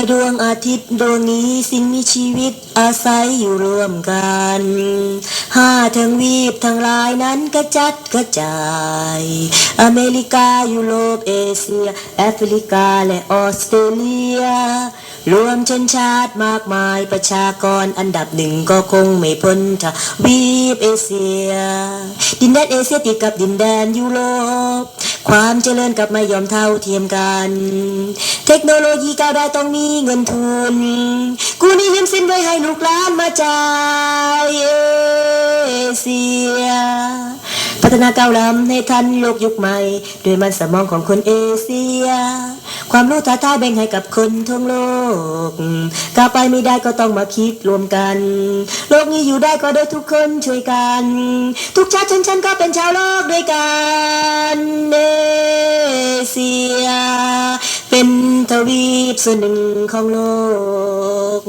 าดวงอาทิตย์ดวงนี้สิ่งมีชีวิตอาศัยอยู่รวมกันห้าทั้งวีปทั้งหลายนั้นกระจัดกระจาย อเมริกายุโรปเอเชีย แอฟริกาและออสเตรเลีย รวมชนชาติมากมายประชากรอันดับหนึ่งก็คงไม่พ้นทวีปเอเชีย ดินแดนเอเชียติดกับดินแดนยุโรป ความเจริญกับไม่ยอมเท่าเทียมกัน เทคโนโลยีก้าวได้ต้องมีเงินทุน กูนี่ยืมสินไว้ให้ลูกหลานมาจ่ายเอเชีย พัฒนาก้าวล้ำให้ทันโลกยุคใหม่ ด้วยมันสมองของคนเอเชีย ความรู้ท้าทายแบ่งให้กับคนทั่วโลกก้าวไปไม่ได้ก็ต้องมาคิดรวมกัน โลกนี้อยู่ได้ก็โดยทุกคนช่วยกัน ทุกชาติชนชั้นก็เป็นชาวโลกด้วยกัน เชีย เป็นทวีปส่วนหนึ่งของโลก